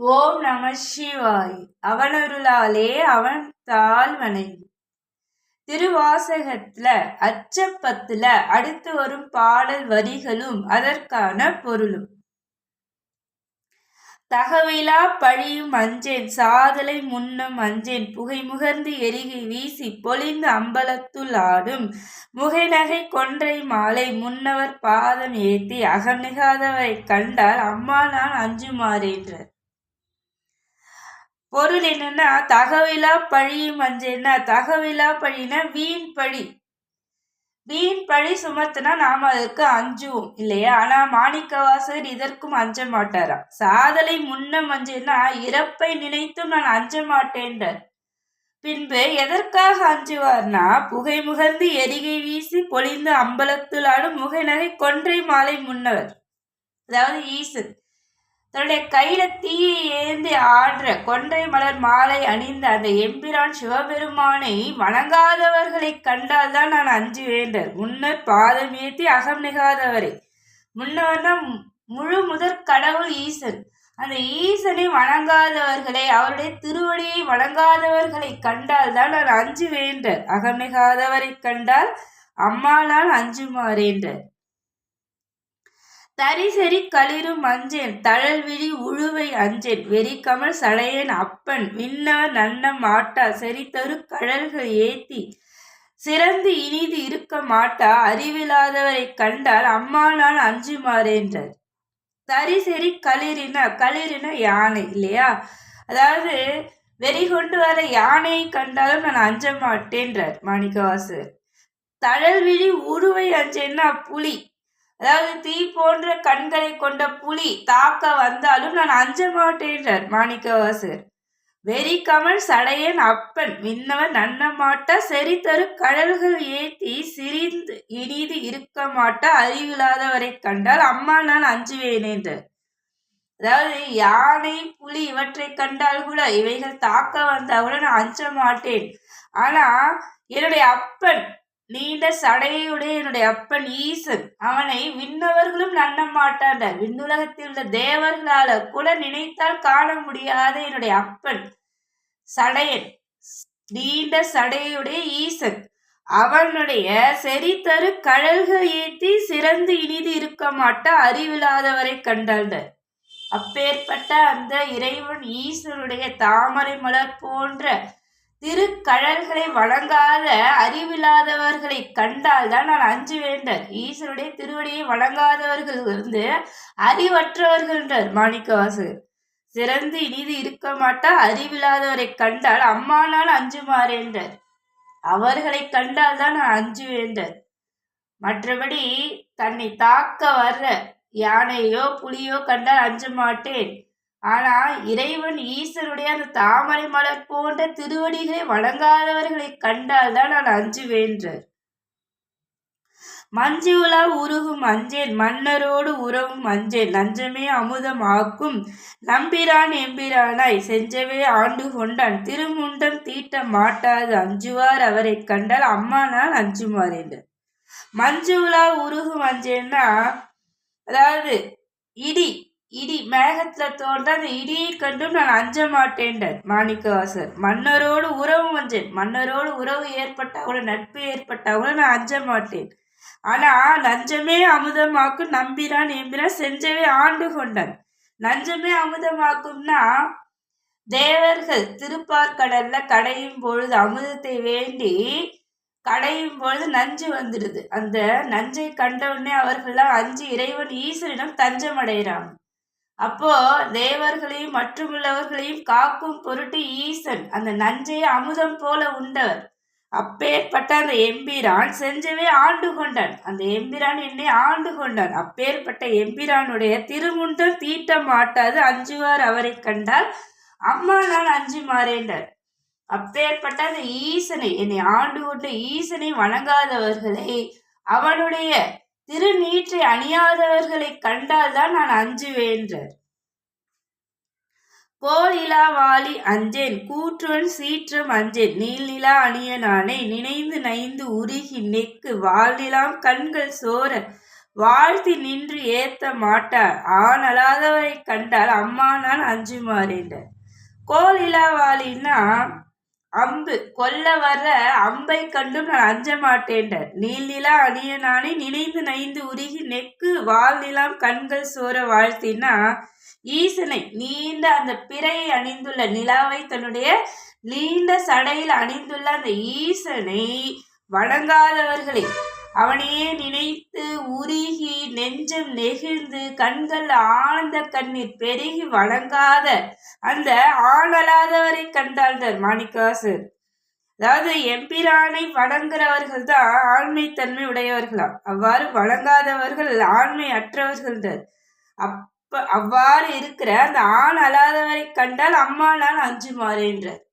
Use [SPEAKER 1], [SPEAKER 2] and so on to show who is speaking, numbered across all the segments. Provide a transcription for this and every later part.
[SPEAKER 1] ஓம் நம சிவாய். அவனருளாலே அவன் தாழ் வணங்கி. திருவாசகத்துல அச்சப்பத்துல அடுத்து வரும் பாடல் வரிகளும் அதற்கான பொருளும். தகவிலா பழியும் அஞ்சேன் சாதலை முன்னும் அஞ்சேன் புகை முகர்ந்து எரிகை வீசி பொழிந்து அம்பலத்துள் ஆடும். முகைநகை கொன்றை மாலை முன்னவர் பாதம் ஏத்தி அகமிகாதவரை கண்டால் அம்மா நான் அஞ்சுமாறேன்றார். பொருள் என்னன்னா தகவிலா பழியும் அஞ்சேன்னா தகவிலா பழினா வீண் பழி. வீண் பழி சுமத்துனா நாம அதுக்கு அஞ்சுவோம் இல்லையா? ஆனா மாணிக்கவாசகர் இதற்கும் அஞ்ச மாட்டாராம் சாதலை முன்னம் அஞ்சேன்னா இறப்பை நினைத்தும் நான் அஞ்ச மாட்டேன்றார். பின்பு எதற்காக அஞ்சுவார்னா புகை முகர்ந்து எரிகை வீசி பொழிந்து அம்பலத்தில் ஆடும் முகை நகை கொன்றை மாலை முன்னவர். அதாவது ஈசன். தன்னுடைய கையில தீயை ஏந்தி ஆடுற கொன்றை மலர் மாலை அணிந்த அந்த எம்பிரான் சிவபெருமானை வணங்காதவர்களை கண்டால்தான் நான் அஞ்சு வேண்டர் முன்னர் பாதம் ஏத்தி அகம் நிகாதவரை. முன்னவர்னா முழு முதற் கடவுள் ஈசன். அந்த ஈசனை வணங்காதவர்களை அவருடைய திருவடியை வணங்காதவர்களை கண்டால் தான் நான் அஞ்சு வேண்டர் அகமிகாதவரை கண்டால் அம்மாளால் நான் அஞ்சுமாறேன்றார் தரிசரி களிரும் அஞ்சேன் தழல் விழி உழுவை அஞ்சேன் வெறிக்கமல் சடையன் அப்பன் விண்ணவர் நன்னம் மாட்டா செறித்தரு கழல்கள் ஏத்தி சிறந்து இனிது இருக்க மாட்டா அறிவில்லாதவரை கண்டால் அம்மா நான் அஞ்சுமாறேன்றார் தரிசரி களிரின களிரின யானை இல்லையா? அதாவது வெறி கொண்டு வர யானையை கண்டாலும் நான் அஞ்ச மாட்டேன்றார் மாணிக்கவாசர் தழல் விழி உருவை அஞ்சேன்னா புலி அதாவது தீ போன்ற கண்களை கொண்ட புலி தாக்க வந்தாலும் நான் அஞ்ச மாட்டேன்றார் மாணிக்கவாசர். வெறி கமல் சடையன் அப்பன் விண்ணவன் நன்னமாட்டா செறி தரு கடல்கள் ஏத்தி சிரிந்து இனிது இருக்க மாட்டா அறிவில்லாதவரை கண்டால் அம்மா நான் அஞ்சுவேன் என்றார். அதாவது யானை புலி இவற்றை கண்டால் கூட இவைகள் தாக்க வந்தா கூட நான் அஞ்ச மாட்டேன். ஆனா என்னுடைய அப்பன் நீண்ட சடையுடைய என்னுடைய அப்பன் ஈசன் அவனை விண்ணவர்களும் நண்ண மாட்டார்கள் விண்ணுலகத்தில் உள்ள தேவர்களால கூட நினைத்தால் காண முடியாத என்னுடைய அப்பன் சடையன் நீண்ட சடையுடைய ஈசன் அவனுடைய செறித்தரு தரு கழல்கள் ஏற்றி சிறந்து இனிது இருக்க மாட்ட அறிவில்லாதவரை கண்டாள்கள் அப்பேற்பட்ட அந்த இறைவன் ஈசனுடைய தாமரை மலர் போன்ற திருக்கழல்களை வணங்காத அறிவில்லாதவர்களை கண்டால் தான் நான் அஞ்சு வேண்டர் ஈஸ்வருடைய திருவடியை வணங்காதவர்கள் வந்து அறிவற்றவர்கள்ன்றார் மாணிக்கவாசு சிறந்து இனிது இருக்க மாட்டா அறிவில்லாதவரை கண்டால் அம்மா நான் அஞ்சுமாறேன்றார் அவர்களை கண்டால் தான் நான் அஞ்சு வேண்டர் மற்றபடி தன்னை தாக்க வர்ற யானையோ புலியோ கண்டால் அஞ்ச மாட்டேன். ஆனால் இறைவன் ஈஸ்வருடைய அந்த தாமரை மலர் போன்ற திருவடிகளை வழங்காதவர்களை கண்டால் தான் நான் அஞ்சுவேன்றார் மஞ்சுலா உருகும் அஞ்சேன் மன்னரோடு உறவும் அஞ்சேன் லஞ்சமே அமுதம் ஆக்கும் நம்பிரான் எம்பிரானாய் செஞ்சவே ஆண்டு கொண்டான். திருமுண்டம் தீட்ட மாட்டாது அஞ்சுவார் அவரை கண்டால் அம்மா நான் அஞ்சுமார் என்று. மஞ்சுலா உருகும் அஞ்சேன்னா அதாவது இடி இடி மேகத்துல தோன்ற அந்த இடியை கண்டும் நான் அஞ்ச மாட்டேன்டார் மாணிக்கவாசர். மன்னரோடு உறவு வஞ்சேன் மன்னரோடு உறவு ஏற்பட்டால் நட்பு ஏற்பட்டால் நான் அஞ்ச மாட்டேன். ஆனா லஞ்சமே அமுதமாக்கும் நம்பிரான் எம்பிரான் செஞ்சவே ஆண்டு கொண்டான். லஞ்சமே அமுதமாக்கும்னா தேவர்கள் திருப்பார்கடல்ல கடையும் பொழுது அமுதத்தை வேண்டி கடையும் பொழுது நஞ்சு வந்துடுது. அந்த நஞ்சை கண்டவுடனே அவர்கள்லாம் அஞ்சு இறைவன் ஈஸ்வரிடம் தஞ்சம் அடைகிறாங்க அப்போ தேவர்களையும் மற்றுமுள்ளவர்களையும் காக்கும் பொருட்டு ஈசன் அந்த நஞ்சை அமுதம் போல உண்டவர். அப்பேற்பட்ட அந்த எம்பிரான் செஞ்சவே ஆண்டு கொண்டான். அந்த எம்பிரான் என்னை ஆண்டு கொண்டான். அப்பேற்பட்ட எம்பிரானுடைய திருமுண்டம் தீட்ட மாட்டாது. அஞ்சுவார் அவரை கண்டால் அம்மா நான் அஞ்சு மாறேண்டார் அப்பேற்பட்ட அந்த ஈசனை என்னை ஆண்டு கொண்ட ஈசனை வணங்காதவர்களை அவனுடைய திருநீற்றை அணியாதவர்களை கண்டால்தான் நான் அஞ்சுவேன்றார். கோலிலா வாலி அஞ்சேன் கூற்றுவன் சீற்றம் அஞ்சேன் நீலிலா அணியனானே நினைந்து நைந்து உருகி நெக்கு வாழ்நிலாம் கண்கள் சோர வாழ்த்தி நின்று ஏத்த மாட்டார் ஆண் அல்லாதவரை கண்டால் அம்மா நான் அஞ்சுமாறேன்றார். கோல் இலாவாளின்னா அம்பு. கொல்ல வர்ற அம்பை கண்டும் நான் அஞ்ச மாட்டேன்றார் நீல் நிலா அணியனானே நினைந்து நைந்து உருகி நெக்கு வால் நிலாம் கண்கள் சோர வாழ்த்தினா ஈசனை நீண்ட அந்த பிறையை அணிந்துள்ள நிலாவை தன்னுடைய நீண்ட சடையில் அணிந்துள்ள அந்த ஈசனை வணங்காதவர்களை அவனையே நினைத்து உருகி நெஞ்சம் நெகிழ்ந்து கண்கள் ஆழ்ந்த கண்ணீர் பெருகி வணங்காத அந்த ஆளலாதவரை கண்டாழ்ந்தார் மாணிக்காசர் அதாவது எம்பிரானை வணங்குறவர்கள் தான் ஆண்மைத்தன்மை உடையவர்களாம். அவ்வாறு வணங்காதவர்கள் ஆண்மை அற்றவர்கள் அப்ப அவ்வாறு இருக்கிற அந்த ஆண் அல்லாதவரை கண்டால் அம்மா நான் அஞ்சு என்றார்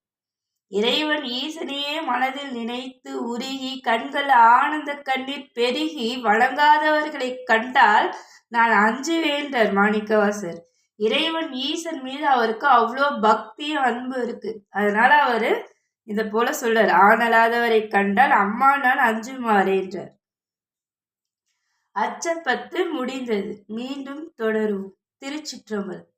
[SPEAKER 1] இறைவன் ஈசனையே மனதில் நினைத்து உருகி கண்கள் ஆனந்த கண்ணீர் பெருகி வழங்காதவர்களை கண்டால் நான் அஞ்சுவேன்றார் மாணிக்கவாசர். இறைவன் ஈசன் மீது அவருக்கு அவ்வளோ பக்தியும் அன்பு இருக்கு. அதனால அவரு இத போல சொல்றார். ஆனலாதவரை கண்டால் அம்மா நான் அஞ்சுமாறேன்றார். அச்சப்பத்து முடிந்தது. மீண்டும் தொடரும் திருச்சிற்றம்பலம்.